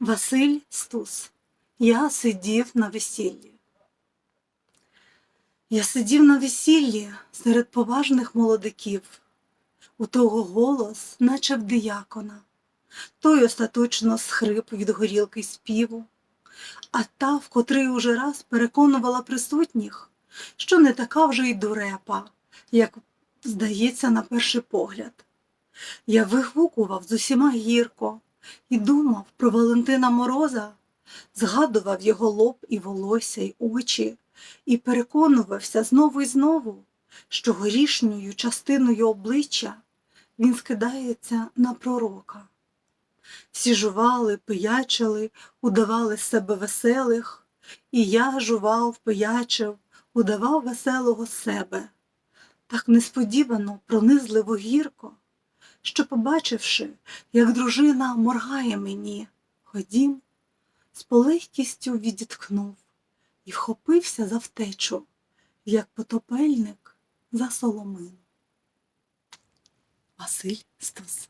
Василь Стус. Я сидів на весіллі. Я сидів на весіллі серед поважних молодиків. У того голос, наче в диякона. Той остаточно схрип від горілки співу, а та, в котрий уже раз переконувала присутніх, що не така вже й дурепа, як здається на перший погляд. Я вигукував з усіма гірко і думав про Валентина Мороза, згадував його лоб і волосся, й очі, і переконувався знову і знову, що горішньою частиною обличчя він скидається на пророка. Всі жували, пиячили, удавали себе веселих, і я жував, пиячив, удавав веселого себе. Так несподівано, пронизливо гірко, що, побачивши, як дружина моргає мені, ходім, з полегкістю відіткнув і вхопився за втечу, як потопельник за соломину. Василь Стус